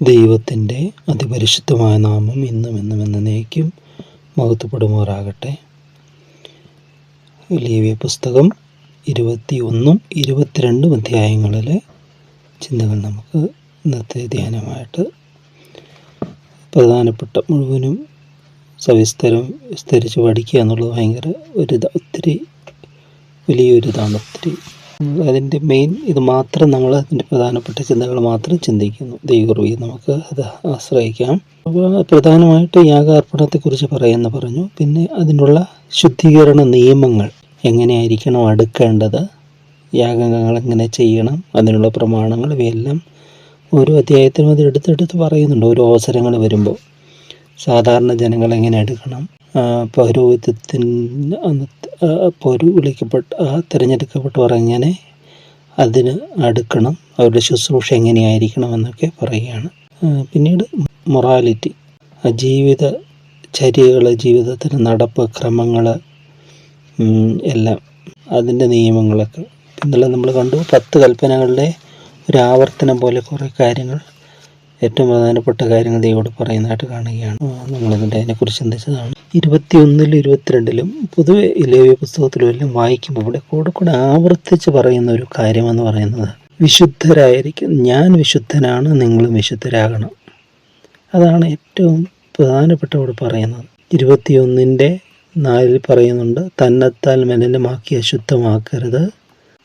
ദൈവത്തിന്റെ അതിപരിശുദ്ധമായ നാമം ഇന്നും എന്നും എന്നേക്കും മഹത്വപ്പെടുമാറാകട്ടെ. ലേവ്യ പുസ്തകം ഇരുപത്തി ഒന്നും ഇരുപത്തിരണ്ടും അധ്യായങ്ങളിലെ ചിന്തകൾ നമുക്ക് ഇന്നത്തെ ധ്യാനമായിട്ട് പ്രധാനപ്പെട്ട മുഴുവനും സവിസ്തരം വിസ്തരിച്ച് പഠിക്കുക എന്നുള്ളത് ഭയങ്കര ഒരു ഒത്തിരി വലിയൊരിതാണ് ഒത്തിരി അതിന്റെ മെയിൻ ഇത് മാത്രം നമ്മൾ അതിന്റെ പ്രധാനപ്പെട്ട ചിന്തകൾ മാത്രം ചിന്തിക്കുന്നു. ദൈവകൃപയെ നമുക്ക് അത് ആശ്രയിക്കാം. അപ്പോൾ പ്രധാനമായിട്ട് യാഗാർപ്പണത്തെക്കുറിച്ച് പറയുന്ന പറഞ്ഞു. പിന്നെ അതിനുള്ള ശുദ്ധീകരണ നിയമങ്ങൾ എങ്ങനെയായിരിക്കണം അടുക്കേണ്ടത്? യാഗങ്ങൾ എങ്ങനെ ചെയ്യണം? അതിനുള്ള പ്രമാണങ്ങൾ ഇവയെല്ലാം ഓരോ അധ്യായത്തിനും അത് എടുത്തെടുത്ത് പറയുന്നുണ്ട്. ഓരോ അവസരങ്ങൾ വരുമ്പോൾ സാധാരണ ജനങ്ങൾ എങ്ങനെ എടുക്കണം? പൗരോഹിത്യത്തിന് അന്നത്തെ പൗരു വിളിക്കപ്പെട്ട തിരഞ്ഞെടുക്കപ്പെട്ടവർ എങ്ങനെ അതിന് അടുക്കണം? അവരുടെ ശുശ്രൂഷ എങ്ങനെയായിരിക്കണം എന്നൊക്കെ പറയുകയാണ്. പിന്നീട് മൊറാലിറ്റി. ജീവിത ചര്യകൾ ജീവിതത്തിന് നടപ്പ് ക്രമങ്ങൾ എല്ലാം അതിന്റെ നിയമങ്ങളൊക്കെ. ഇന്നലെ നമ്മൾ കണ്ടു പത്ത് കൽപ്പനകളുടെ ഒരു ആവർത്തനം പോലെ കുറേ കാര്യങ്ങൾ ഏറ്റവും പ്രധാനപ്പെട്ട കാര്യങ്ങൾ ദൈവോട് പറയുന്നതായിട്ട് കാണുകയാണ്. നമ്മളിതിന്റെ അതിനെക്കുറിച്ച് ചിന്തിച്ചതാണ്. ഇരുപത്തിയൊന്നിലും ഇരുപത്തിരണ്ടിലും പൊതുവെ ഇലേവ്യ ലേവ്യ പുസ്തകത്തിലും എല്ലാം വായിക്കുമ്പോൾ ഇവിടെ കൂടെ കൂടെ ആവർത്തിച്ച് പറയുന്ന ഒരു കാര്യമെന്ന് പറയുന്നത് വിശുദ്ധരായിരിക്കും. ഞാൻ വിശുദ്ധനാണ് നിങ്ങളും വിശുദ്ധരാകണം. അതാണ് ഏറ്റവും പ്രധാനപ്പെട്ട ഇവിടെ പറയുന്നത്. ഇരുപത്തിയൊന്നിന്റെ നാലിൽ പറയുന്നുണ്ട് തന്നെത്താൽ മലിനമാക്കി അശുദ്ധമാക്കരുത്.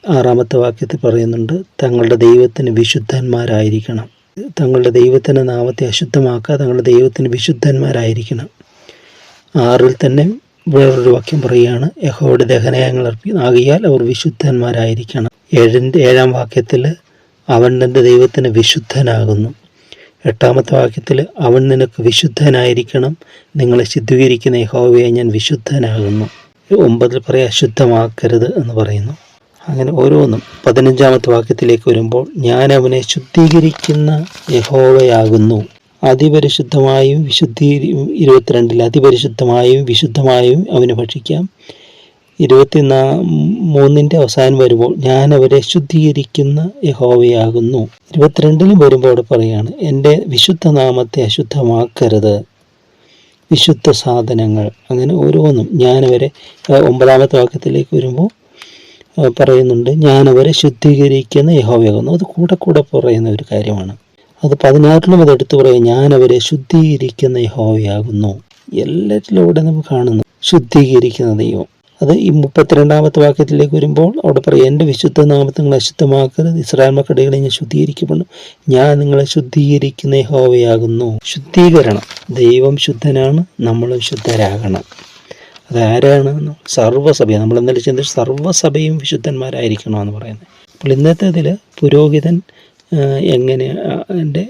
ആറാമത്തെ വാക്യത്തിൽ പറയുന്നുണ്ട് തങ്ങളുടെ ദൈവത്തിന് വിശുദ്ധന്മാരായിരിക്കണം. തങ്ങളുടെ ദൈവത്തിന്റെ നാമത്തെ അശുദ്ധമാക്കുക തങ്ങളുടെ ദൈവത്തിന് വിശുദ്ധന്മാരായിരിക്കണം. ആറിൽ തന്നെ വേറൊരു വാക്യം പറയുകയാണ് യഹോയുടെ ദഹനയങ്ങൾ ആകിയാൽ അവർ വിശുദ്ധന്മാരായിരിക്കണം. ഏഴിന്റെ ഏഴാം വാക്യത്തിൽ അവൻ തന്റെ ദൈവത്തിന് വിശുദ്ധനാകുന്നു. എട്ടാമത്തെ വാക്യത്തിൽ അവൻ നിനക്ക് വിശുദ്ധനായിരിക്കണം. നിങ്ങളെ ശുദ്ധീകരിക്കുന്ന യഹോവയെ ഞാൻ വിശുദ്ധനാകുന്നു. ഒമ്പതിൽ പറയാം അശുദ്ധമാക്കരുത് എന്ന് പറയുന്നു. അങ്ങനെ ഓരോന്നും പതിനഞ്ചാമത്തെ വാക്യത്തിലേക്ക് വരുമ്പോൾ ഞാൻ അവനെ ശുദ്ധീകരിക്കുന്ന യഹോവയാകുന്നു. അതിപരിശുദ്ധമായും വിശുദ്ധി ഇരുപത്തിരണ്ടിൽ അതിപരിശുദ്ധമായും വിശുദ്ധമായും അവന് ഭക്ഷിക്കാം. ഇരുപത്തിനാ മൂന്നിന്റെ അവസാനം വരുമ്പോൾ ഞാൻ അവരെ ശുദ്ധീകരിക്കുന്ന യഹോവയാകുന്നു. ഇരുപത്തിരണ്ടിലും വരുമ്പോൾ അവിടെ പറയാണ് എന്റെ വിശുദ്ധ നാമത്തെ അശുദ്ധമാക്കരുത്. വിശുദ്ധ സാധനങ്ങൾ. അങ്ങനെ ഓരോന്നും ഞാൻ അവരെ ഒമ്പതാമത്തെ വാക്യത്തിലേക്ക് വരുമ്പോൾ പറയുന്നുണ്ട് ഞാൻ അവരെ ശുദ്ധീകരിക്കുന്ന യഹോവയാകുന്നു. അത് കൂടെ കൂടെ പറയുന്ന ഒരു കാര്യമാണ്. അത് പതിനാറിലും അത് എടുത്തു പറയും ഞാൻ അവരെ ശുദ്ധീകരിക്കുന്ന യഹോവയാകുന്നു. എല്ലാറ്റിലൂടെ നമുക്ക് കാണുന്നു ശുദ്ധീകരിക്കുന്ന ദൈവം. അത് ഈ മുപ്പത്തിരണ്ടാമത്തെ വാക്യത്തിലേക്ക് വരുമ്പോൾ അവിടെ പറയും എന്റെ വിശുദ്ധ നാമത്തെ നിങ്ങൾ അശുദ്ധമാക്കരുത്. ഇസ്രായേൽ മക്കടികളെ ഞാൻ ശുദ്ധീകരിക്കപ്പെടും ഞാൻ നിങ്ങളെ ശുദ്ധീകരിക്കുന്ന ഹോവയാകുന്നു ശുദ്ധീകരണം. ദൈവം ശുദ്ധനാണ് നമ്മളും ശുദ്ധരാകണം. അതാരാണ് സർവസഭ നമ്മൾ ഇന്നലെ ചിന്തിച്ച് സർവസഭയും വിശുദ്ധന്മാരായിരിക്കണം എന്ന് പറയുന്നത്. അപ്പോൾ ഇന്നത്തെ ഇതിൽ പുരോഹിതൻ എങ്ങനെ എന്റെ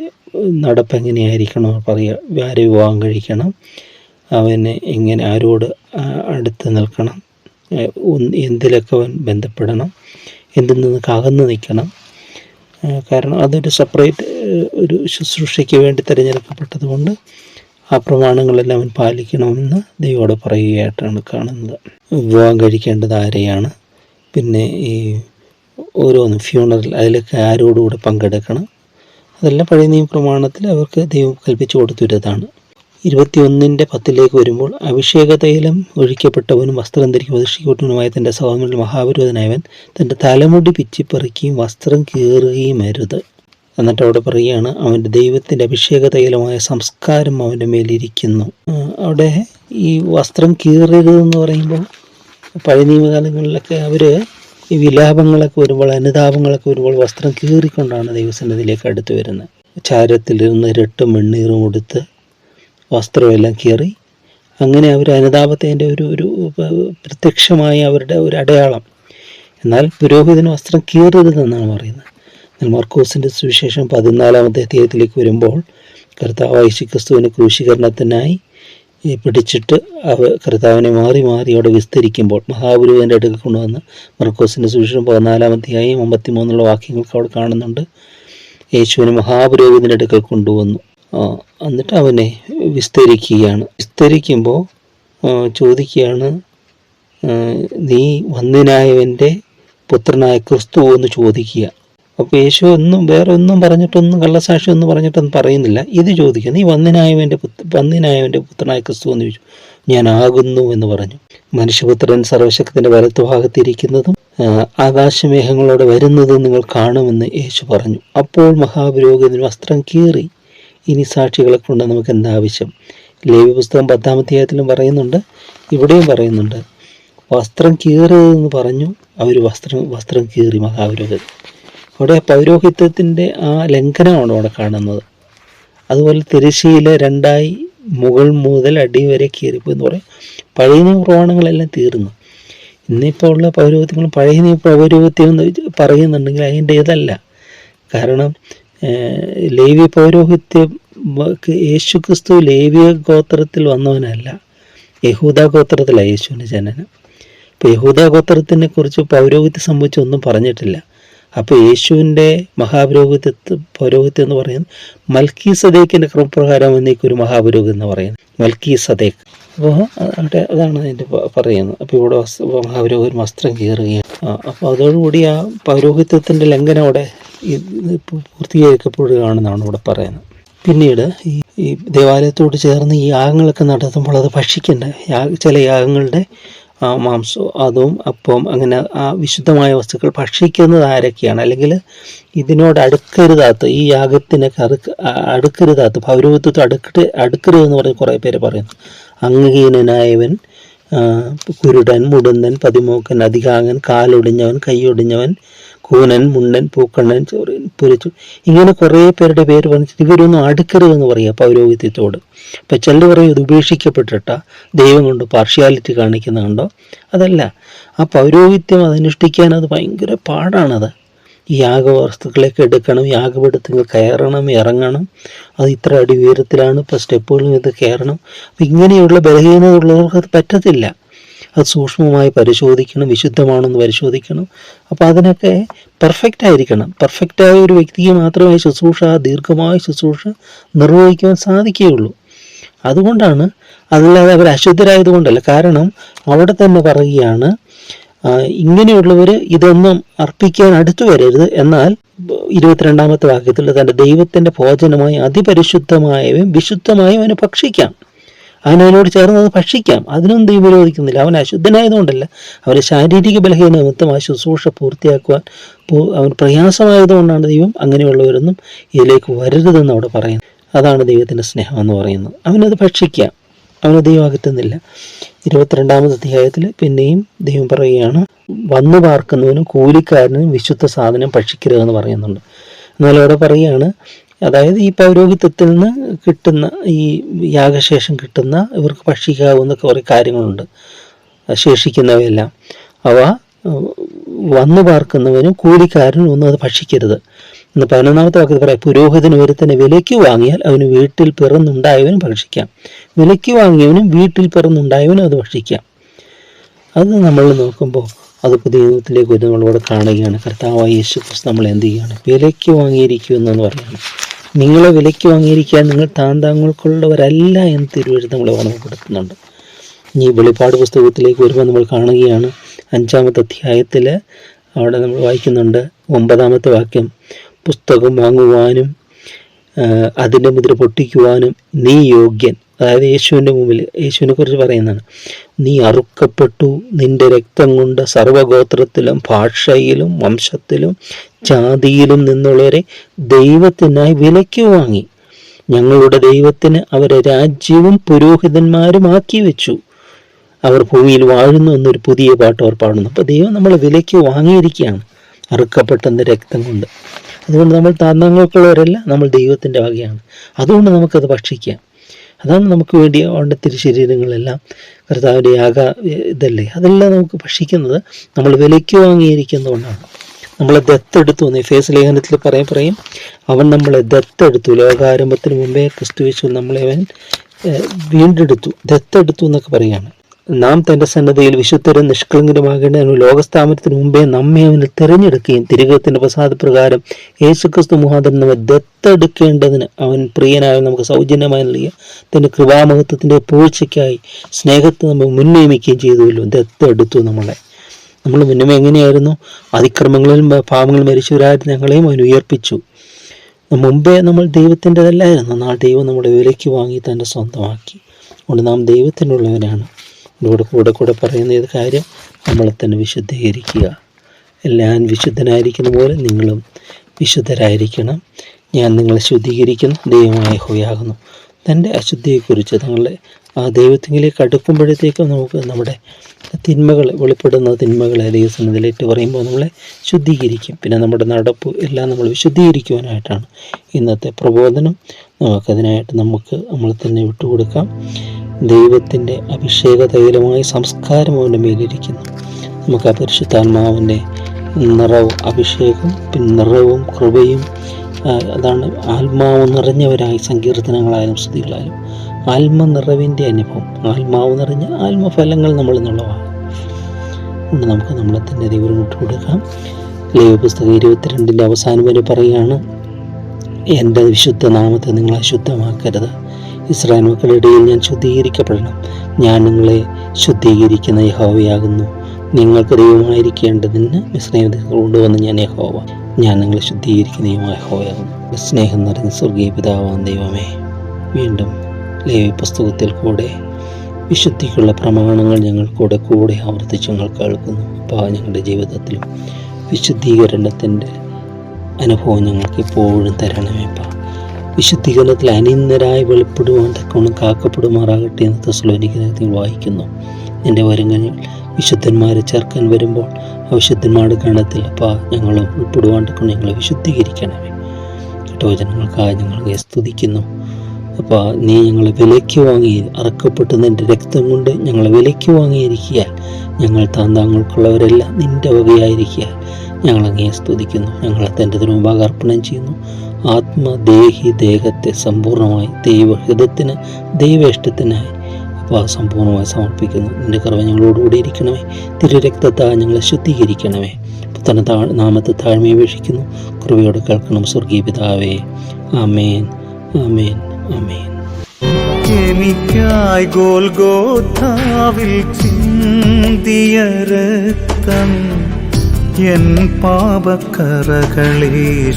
നടപ്പ് എങ്ങനെയായിരിക്കണം പറയുക ആരെ വിവാഹം കഴിക്കണം അവന് എങ്ങനെ ആരോട് അടുത്ത് നിൽക്കണം എന്തിലൊക്കെ അവൻ ബന്ധപ്പെടണം എന്തിൽ നിന്ന് അകന്ന് നിൽക്കണം കാരണം അതൊരു സെപ്പറേറ്റ് ഒരു ശുശ്രൂഷയ്ക്ക് വേണ്ടി തിരഞ്ഞെടുക്കപ്പെട്ടതുകൊണ്ട് ആ പ്രമാണങ്ങളെല്ലാം അവൻ പാലിക്കണമെന്ന് ദൈവോട് പറയുകയായിട്ടാണ് കാണുന്നത്. വിവാഹം കഴിക്കേണ്ടത് ആരെയാണ്? പിന്നെ ഈ ഓരോന്നും ഫ്യൂണറൽ അതിലൊക്കെ ആരോടുകൂടെ പങ്കെടുക്കണം. അതെല്ലാം പഴയ നിയമ പ്രമാണത്തിൽ അവർക്ക് ദൈവം കൽപ്പിച്ചു കൊടുത്തിരുന്നതാണ്. ഇരുപത്തിയൊന്നിന്റെ പത്തിലേക്ക് വരുമ്പോൾ അഭിഷേക തൈലം ഒഴിക്കപ്പെട്ടവനും വസ്ത്രം ധരിക്കും പ്രതിഷ്ഠിക്കപ്പെട്ടവനുമായ തന്റെ സഹോദരൻ മഹാപുരോധനായവൻ തന്റെ തലമുടി പിച്ചിപ്പറിക്കുകയും വസ്ത്രം കീറുകയും അരുത്. എന്നിട്ട് അവിടെ പറയുകയാണ് അവന്റെ ദൈവത്തിന്റെ അഭിഷേക തൈലമായ സംസ്കാരം അവന്റെ മേലിരിക്കുന്നു. അവിടെ ഈ വസ്ത്രം കീറരുതെന്ന് പറയുമ്പോൾ പഴയ നിയമകാലങ്ങളിലൊക്കെ അവർ ഈ വിലാപങ്ങളൊക്കെ വരുമ്പോൾ അനുതാപങ്ങളൊക്കെ വരുമ്പോൾ വസ്ത്രം കീറിക്കൊണ്ടാണ് ദൈവസന്നിധിയിലേക്ക് അടുത്ത് വരുന്നത്. ചാരത്തിലിരുന്ന് ഇരട്ടും വെണ്ണീറും കൊടുത്ത് വസ്ത്രമെല്ലാം കീറി അങ്ങനെ അവർ അനുതാപത്തിന്റെ ഒരു ഒരു പ്രത്യക്ഷമായി അവരുടെ ഒരു അടയാളം. എന്നാൽ പുരോഹിതന് വസ്ത്രം കീറരുതെന്നാണ് പറയുന്നത്. എന്നാൽ മർക്കോസിന്റെ സുവിശേഷം പതിനാലാമത്തെ അധ്യായത്തിലേക്ക് വരുമ്പോൾ കർത്താവ് ക്രിസ്തുവിന് ക്രൂശീകരണത്തിനായി ഈ പിടിച്ചിട്ട് അവ കർത്താവിനെ മാറി മാറി അവിടെ വിസ്തരിക്കുമ്പോൾ മഹാപുരുവിന്റെ അടുക്കൽ കൊണ്ടുവന്ന് മർക്കോസിന്റെ സുവിശേഷം പതിനാലാമത്തെയായും അമ്പത്തിമൂന്നുള്ള വാക്യങ്ങൾക്ക് അവിടെ കാണുന്നുണ്ട്. യേശുവിനെ മഹാപുരോഹിതന്റെ അടുക്കൽ കൊണ്ടുവന്നു. എന്നിട്ട് അവനെ വിസ്തരിക്കുകയാണ്. വിസ്തരിക്കുമ്പോൾ ചോദിക്കുകയാണ് നീ വന്ദിനായവന്റെ പുത്രനായ ക്രിസ്തു എന്ന് ചോദിക്കുക. അപ്പോൾ യേശു ഒന്നും വേറെ ഒന്നും പറഞ്ഞിട്ടൊന്നും കള്ളസാക്ഷി ഒന്നും പറഞ്ഞിട്ടൊന്നും പറയുന്നില്ല. ഇത് ചോദിക്കുന്നു ഈ വന്നിനായവന്റെ പുത്ര വന്നിനായവന്റെ പുത്രനായ ക്രിസ്തു എന്ന് ചോദിച്ചു. ഞാൻ ആകുന്നു എന്ന് പറഞ്ഞു. മനുഷ്യപുത്രൻ സർവശക്തിന്റെ വലത്ത് ഭാഗത്തിരിക്കുന്നതും ആ, ആകാശമേഘങ്ങളോടെ വരുന്നതും നിങ്ങൾ കാണുമെന്ന് യേശു പറഞ്ഞു. അപ്പോൾ മഹാപുരോഗതി വസ്ത്രം കീറി ഇനി സാക്ഷികളെ കൊണ്ട് നമുക്ക് എന്താവശ്യം ലേവി പുസ്തകം പത്താമധ്യായത്തിലും പറയുന്നുണ്ട് ഇവിടെയും പറയുന്നുണ്ട്. വസ്ത്രം കീറിയതെന്ന് പറഞ്ഞു അവർ വസ്ത്രം വസ്ത്രം കീറി മഹാപുരോഹിതൻ. അവിടെ പൗരോഹിത്യത്തിന്റെ ആ ലംഘനമാണ് അവിടെ കാണുന്നത്. അതുപോലെ തിരശ്ശീല രണ്ടായി മുകൾ മുതൽ അടി വരെ കീറിപ്പോയി എന്ന് പറയും. പഴയ നിയമ പ്രമാണങ്ങളെല്ലാം തീർന്നു. ഇന്നിപ്പോൾ ഉള്ള പൗരോഹിത്യങ്ങൾ പഴയ നിയമ പൗരോഹിത്യം എന്ന് പറയുന്നുണ്ടെങ്കിൽ അതിന്റെ ഇതല്ല കാരണം ലേവ്യ പൗരോഹിത്യം യേശു ക്രിസ്തു ലേവ്യ ഗോത്രത്തിൽ വന്നവനല്ല. യഹൂദ ഗോത്രത്തിലാണ് യേശുവിന്റെ ജനനം. ഇപ്പോൾ യഹൂദ ഗോത്രത്തിനെ കുറിച്ച് പൗരോഹിത്യം സംബന്ധിച്ച് ഒന്നും പറഞ്ഞിട്ടില്ല. അപ്പോൾ യേശുവിന്റെ മഹാപുരോഹിത പൗരോഹിത്യം എന്ന് പറയുന്നത് മൽക്കി സദേക്കിന്റെ ക്രമപ്രകാരം എന്നേക്ക് ഒരു മഹാപുരോഹിതം എന്ന് പറയുന്നത് മൽക്കി സദേക്ക് അപ്പോൾ അവിടെ അതാണ് അതിന്റെ പറയുന്നത്. അപ്പോൾ ഇവിടെ മഹാപുരോഹിതൻ വസ്ത്രം കീറുകയാണ്. അപ്പോൾ അതോടുകൂടി ആ പൗരോഹിത്വത്തിന്റെ ലംഘനം അവിടെ പൂർത്തീകരിക്കപ്പെടുകയാണെന്നാണ് ഇവിടെ പറയുന്നത്. പിന്നീട് ഈ ഈ ദേവാലയത്തോട് ചേർന്ന് ഈ യാഗങ്ങളൊക്കെ നടത്തുമ്പോൾ അത് ഭക്ഷിക്കേണ്ട ചില യാഗങ്ങളുടെ മാംസവും അതും അപ്പം അങ്ങനെ ആ വിശുദ്ധമായ വസ്തുക്കൾ ഭക്ഷിക്കുന്നത് ആരൊക്കെയാണ്? അല്ലെങ്കിൽ ഇതിനോട് അടുക്കരുതാത്ത ഈ യാഗത്തിനൊക്കെ അടുക്ക അടുക്കരുതാത്ത പൗരോഹിത്വത്തെ അടുക്കട്ട് അടുക്കരുതെന്ന് പറഞ്ഞ് കുറേ പേര് പറയുന്നു. അംഗഹീനനായവൻ കുരുടൻ മുടുന്നൻ പതിമൂക്കൻ അധികാംഗൻ കാലൊടിഞ്ഞവൻ കൈയൊടിഞ്ഞവൻ കൂനൻ മുണ്ടൻ പൂക്കണ്ണൻ ചോറി പുരച്ചു. ഇങ്ങനെ കുറേ പേരുടെ പേര് പറഞ്ഞിട്ട് ഇവരൊന്നും അടുക്കരുതെന്ന് പറയുക പൗരോഹിത്യത്തോട്. ഇപ്പം ചിലർ പറയും ഇത് ഉപേക്ഷിക്കപ്പെട്ടിട്ട ദൈവം കൊണ്ട് പാർഷ്യാലിറ്റി കാണിക്കുന്നുണ്ടോ? അതല്ല ആ പൗരോഹിത്യം അതനുഷ്ഠിക്കാൻ അത് ഭയങ്കര പാടാണത്. ഈ യാഗവസ്തുക്കളൊക്കെ എടുക്കണം യാഗപീഠത്തിൽ കയറണം ഇറങ്ങണം. അത് ഇത്ര അടി ഉയരത്തിലാണ് ഇപ്പോൾ സ്റ്റെപ്പുകളും ഇത് കയറണം. അപ്പം ഇങ്ങനെയുള്ള ബലഹീനത ഉള്ളവർക്ക് അത് പറ്റത്തില്ല. അത് സൂക്ഷ്മമായി പരിശോധിക്കണം വിശുദ്ധമാണെന്ന് പരിശോധിക്കണം. അപ്പോൾ അതിനൊക്കെ പെർഫെക്റ്റ് ആയിരിക്കണം. പെർഫെക്റ്റായ ഒരു വ്യക്തിക്ക് മാത്രമേ ശുശ്രൂഷ ദീർഘമായ ശുശ്രൂഷ നിർവഹിക്കുവാൻ സാധിക്കുകയുള്ളൂ. അതുകൊണ്ടാണ് അതല്ലാതെ അവർ അശുദ്ധരായതുകൊണ്ടല്ല. കാരണം അവിടെ തന്നെ പറയുകയാണ് ഇങ്ങനെയുള്ളവർ ഇതൊന്നും അർപ്പിക്കാൻ അടുത്തു വരരുത്. എന്നാൽ ഇരുപത്തിരണ്ടാമത്തെ വാക്യത്തിൽ തന്റെ ദൈവത്തിന്റെ ഭോജനമായി അതിപരിശുദ്ധമായവയും വിശുദ്ധമായും അവന് ഭക്ഷിക്കാം. അവനവനോട് ചേർന്ന് അത് ഭക്ഷിക്കാം. അതിനൊന്നും ദൈവം വിരോധിക്കുന്നില്ല. അവൻ അശുദ്ധനായതുകൊണ്ടല്ല. അവരെ ശാരീരിക ബലഹീന നിമിത്തം ആ ശുശ്രൂഷ പൂർത്തിയാക്കുവാൻ അവൻ പ്രയാസമായതുകൊണ്ടാണ് ദൈവം അങ്ങനെയുള്ളവരൊന്നും ഇതിലേക്ക് വരരുതെന്ന് അവിടെ പറയുന്നത് അതാണ് ദൈവത്തിന്റെ സ്നേഹം എന്ന് പറയുന്നത് അവനത് ഭക്ഷിക്കാം. അവനെ ദൈവം അകറ്റുന്നില്ല. ഇരുപത്തിരണ്ടാമത് അധ്യായത്തിൽ പിന്നെയും ദൈവം പറയുകയാണ് വന്നു പാർക്കുന്നവനും കൂലിക്കാരനും വിശുദ്ധ സാധനം ഭക്ഷിക്കരുതെന്ന് പറയുന്നുണ്ട്. എന്നാൽ അവിടെ പറയുകയാണ് അതായത് ഈ പൗരോഹിത്യത്തിൽ നിന്ന് കിട്ടുന്ന ഈ യാഗശേഷം കിട്ടുന്ന ഇവർക്ക് ഭക്ഷിക്കാവുന്ന കുറേ കാര്യങ്ങളുണ്ട്. ശേഷിക്കുന്നവയെല്ലാം. അവ വന്നു പാർക്കുന്നവനും കൂലിക്കാരനും ഒന്നും അത് ഭക്ഷിക്കരുത്. ഇന്ന് പതിനൊന്നാമത്തെ വാക്യത്തിൽ പറയാം. പുരോഹിതൻ ഒരുത്തനെ വിലയ്ക്ക് വാങ്ങിയാൽ അവന് വീട്ടിൽ പിറന്നുണ്ടായവനും ഭക്ഷിക്കാം. വിലയ്ക്ക് വാങ്ങിയവനും വീട്ടിൽ പിറന്നുണ്ടായവനും അത് ഭക്ഷിക്കാം. അത് നമ്മൾ നോക്കുമ്പോൾ അത് പുതിയ നിയമത്തിലേക്ക് ഒരു നമ്മളോട് കാണുകയാണ്. കർത്താവായ യേശു ക്രിസ്തു നമ്മൾ എന്ത് ചെയ്യുകയാണ്? വിലയ്ക്ക് എന്ന് പറയുന്നത് നിങ്ങളെ വിലയ്ക്ക് വാങ്ങിയിരിക്കാൻ നിങ്ങൾ താന്താങ്ങൾക്കുള്ളവരല്ല എന്ന് തിരുവഴുത്ത് നമ്മൾ ഓർമ്മപ്പെടുത്തുന്നുണ്ട് ഈ വെളിപ്പാട് പുസ്തകത്തിലേക്ക് വരുമ്പോൾ നമ്മൾ കാണുകയാണ്. അഞ്ചാമത്തെ അധ്യായത്തിൽ അവിടെ നമ്മൾ വായിക്കുന്നുണ്ട്. ഒമ്പതാമത്തെ വാക്യം. പുസ്തകം വാങ്ങുവാനും അതിന്റെ മുദ്ര പൊട്ടിക്കുവാനും നീ യോഗ്യൻ. അതായത് യേശുവിന്റെ മുമ്പിൽ യേശുവിനെ കുറിച്ച് പറയുന്നതാണ്. നീ അറുക്കപ്പെട്ടു നിന്റെ രക്തം കൊണ്ട് സർവഗോത്രത്തിലും ഭാഷയിലും വംശത്തിലും ജാതിയിലും നിന്നുള്ളവരെ ദൈവത്തിനായി വിലയ്ക്ക് വാങ്ങി. ഞങ്ങളുടെ ദൈവത്തിന് അവരെ രാജ്യവും പുരോഹിതന്മാരും ആക്കി വെച്ചു. അവർ ഭൂമിയിൽ വാഴുന്നു എന്നൊരു പുതിയ പാട്ട് അവർ പാടുന്നു. അപ്പോൾ ദൈവം നമ്മളെ വിലയ്ക്ക് വാങ്ങിയിരിക്കുകയാണ് അറുക്കപ്പെട്ടെന്ന രക്തം കൊണ്ട്. അതുകൊണ്ട് നമ്മൾ താന്നങ്ങൾക്കുള്ളവരല്ല നമ്മൾ ദൈവത്തിന്റെ വകയാണ്. അതുകൊണ്ട് നമുക്കത് ഭക്ഷിക്കാം. അതാണ് നമുക്ക് വേണ്ടി അവന്റെ തിരുശരീരങ്ങളെല്ലാം കർത്താവിന്റെ യാഗ ഇതല്ലേ? അതെല്ലാം നമുക്ക് ഭക്ഷിക്കുന്നത് നമ്മൾ വിലയ്ക്ക് വാങ്ങിയിരിക്കുന്നതുകൊണ്ടാണ്. നമ്മളെ ദത്തെടുത്തു എന്ന് ഫേസ് ലേഖനത്തിൽ പറയും പറയും അവൻ നമ്മളെ ദത്തെടുത്തു. ലോകാരംഭത്തിന് മുമ്പേ ക്രിസ്തുവിച്ചു നമ്മളെ അവൻ വീണ്ടെടുത്തു. ദത്തെടുത്തു എന്നൊക്കെ പറയുകയാണ്. നാം തന്റെ സന്നദ്ധയിൽ വിശുദ്ധരും നിഷ്കളങ്കരുമാകേണ്ടതിന് ലോകസ്ഥാപനത്തിന് മുമ്പേ നമ്മെ അവന് തിരഞ്ഞെടുക്കുകയും തിരികത്തിന്റെ പ്രസാദ പ്രകാരം യേശുക്രിസ്തു മുഹാദം നമ്മെ ദത്തെടുക്കേണ്ടതിന് അവൻ പ്രിയനായ നമുക്ക് സൗജന്യമായി നൽകിയ തന്റെ കൃപാമഹത്വത്തിന്റെ പൂഴ്ചയ്ക്കായി സ്നേഹത്തെ നമ്മൾ മുൻനിയമിക്കുകയും ചെയ്തുവല്ലോ ദത്തെടുത്തു നമ്മളെ. നമ്മൾ മുന്നേ എങ്ങനെയായിരുന്നു? അതിക്രമങ്ങളിലും പാപങ്ങളും മരിച്ചവരായിട്ട് ഞങ്ങളെയും അവൻ ഉയർപ്പിച്ചു. മുമ്പേ നമ്മൾ ദൈവത്തിന്റെതല്ലായിരുന്നു എന്നാൽ ദൈവം നമ്മുടെ വിലയ്ക്ക് വാങ്ങി തന്റെ സ്വന്തമാക്കി. അതുകൊണ്ട് നാം ദൈവത്തിനുള്ളവരാണ്. ഇവിടെ കൂടെ കൂടെ പറയുന്ന ഏത് കാര്യം നമ്മളെ തന്നെ വിശുദ്ധീകരിക്കുക. ഞാൻ വിശുദ്ധനായിരിക്കുന്ന പോലെ നിങ്ങളും വിശുദ്ധരായിരിക്കണം. ഞാൻ നിങ്ങളെ ശുദ്ധീകരിക്കുന്നു. ദൈവമായ ഹോയാകുന്നു തന്റെ അശുദ്ധിയെക്കുറിച്ച് തങ്ങളുടെ ആ ദൈവത്തിങ്കിലേക്ക് അടുക്കുമ്പോഴത്തേക്കും നമുക്ക് നമ്മുടെ തിന്മകൾ വെളിപ്പെടുന്ന തിന്മകളെ ദൈവസന്നിധിയിലേറ്റ് പറയുമ്പോൾ നമ്മളെ ശുദ്ധീകരിക്കും. പിന്നെ നമ്മുടെ നടപ്പ് എല്ലാം നമ്മൾ വിശുദ്ധീകരിക്കുവാനായിട്ടാണ് ഇന്നത്തെ പ്രബോധനം. നമുക്കതിനായിട്ട് നമുക്ക് നമ്മൾ തന്നെ വിട്ടുകൊടുക്കാം. ദൈവത്തിന്റെ അഭിഷേക തൈലമായ സംസ്കാരം അവന്റെ മേലിരിക്കുന്നു. നമുക്ക് ആ പരിശുദ്ധാത്മാവിന്റെ നിറവും അഭിഷേകം പിന്നെ നിറവും കൃപയും അതാണ് ആത്മാവ് നിറഞ്ഞവരായി സങ്കീർത്തനങ്ങളായാലും സ്തുതികളായാലും. ആത്മ നിറവിന്റെ അനുഭവം ആത്മാവ് നിറഞ്ഞ ആത്മഫലങ്ങൾ നമ്മൾ എന്നുള്ളതാണ്. അതുകൊണ്ട് നമുക്ക് നമ്മളെ തന്നെ ദൈവം വിട്ടുകൊടുക്കാം ലേവപുസ്തകം ഇരുപത്തിരണ്ടിന്റെ അവസാനം വരെ പറയുകയാണ് എന്റെ വിശുദ്ധ നാമത്തെ നിങ്ങൾ അശുദ്ധമാക്കരുത്. ഇസ്രായേൽ മക്കളുടെ ഞാൻ ശുദ്ധീകരിക്കപ്പെടണം. ഞാൻ നിങ്ങളെ ശുദ്ധീകരിക്കുന്ന യഹോവയാകുന്നു. നിങ്ങൾക്ക് ദൈവമായിരിക്കേണ്ടതിന് സ്നേഹത്തിൽ കൊണ്ടുവന്ന് ഞാൻ യഹോവ. ഞാൻ നിങ്ങളെ ശുദ്ധീകരിക്കുന്ന യഹോവയാകുന്നു. സ്നേഹം നിറഞ്ഞ സ്വർഗീയ പിതാവാൻ ദൈവമേ. വീണ്ടും ലേവി പുസ്തകത്തിൽ കൂടെ വിശുദ്ധിക്കുള്ള പ്രമാണങ്ങൾ ഞങ്ങൾ കൂടെ കൂടെ ആവർത്തിച്ച് ഞങ്ങൾ കേൾക്കുന്നു. അപ്പോൾ ഞങ്ങളുടെ ജീവിതത്തിലും വിശുദ്ധീകരണത്തിന്റെ അനുഭവം ഞങ്ങൾക്ക് എപ്പോഴും തരണമേപ്പാ വിശുദ്ധീകരണത്തിൽ അനിന്ദരായി വെളിപ്പെടുവാൻ തക്കവണ്ണം കാക്കപ്പെടുമാറാകട്ടെ എന്ന് തെസ്ലോനിക്കത്തിൽ വായിക്കുന്നു. എന്റെ വരുങ്ങളിൽ വിശുദ്ധന്മാരെ ചേർക്കാൻ വരുമ്പോൾ ആ വിശുദ്ധന്മാരുടെ ഗണത്തിൽ അപ്പോൾ ഞങ്ങൾ ഉൾപ്പെടുവാൻ തക്കൊണ്ട് ഞങ്ങളെ വിശുദ്ധീകരിക്കണമേ. കേട്ടോ ജനങ്ങൾക്കായി ഞങ്ങളെ സ്തുതിക്കുന്നു. അപ്പോൾ നീ ഞങ്ങളെ വിലയ്ക്ക് വാങ്ങി അറക്കപ്പെട്ട് നിന്റെ രക്തം കൊണ്ട് ഞങ്ങളെ വിലയ്ക്ക് വാങ്ങിയിരിക്കുക ഞങ്ങൾ താൻ താങ്കൾക്കുള്ളവരെല്ലാം നിന്റെ വകയായിരിക്കുക ഞങ്ങൾ സ്തുതിക്കുന്നു. ഞങ്ങളെ തന്റെ മുമ്പാകെ അർപ്പണം ചെയ്യുന്നു. ആത്മദേഹി ദേഹത്തെ സമ്പൂർണമായി ദൈവഹിതത്തിന് ദൈവേഷ്ടത്തിനായി അപ്പോൾ സമ്പൂർണമായി സമർപ്പിക്കുന്നു. നിന്റെ കർവ ഞങ്ങളോടുകൂടി ഇരിക്കണമേ. തിരുരക്തത്താ ഞങ്ങളെ ശുദ്ധീകരിക്കണമേ. പുത്തന താ നാമത്തെ താഴ്മയെ വീക്ഷിക്കുന്നു കൃപയോടെ കേൾക്കണം സ്വർഗീയ പിതാവേ. അമേൻ അമേൻ അമേൻ എനിക്കായി ഗോൽഗോഥാവിൽ ചിന്തിയ രക്തം എൻ പാപക്കറകളെ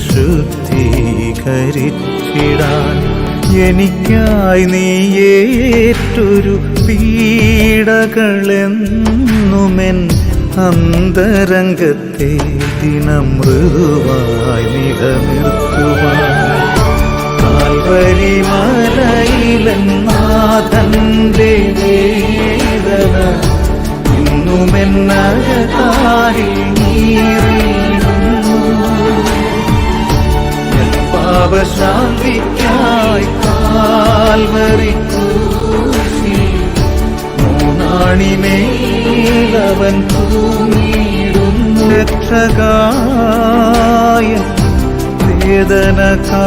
ശുദ്ധീകരിച്ചിടാൻ എനിക്കായി ഏറ്റൊരു പീഡകളെന്നുമെൻ അന്തരംഗത്തെ ദിനം മൃദുവായി നിലനിർത്തുവാൻ വേദന ഇന്നുമെന്നകാരിൽ പാപശാന്തിക്കായി ക്രൂശിൽ മൂന്നാണിമേലവൻ തൂങ്ങിയിടുന്നു രക്ഷകായ വേദന കാ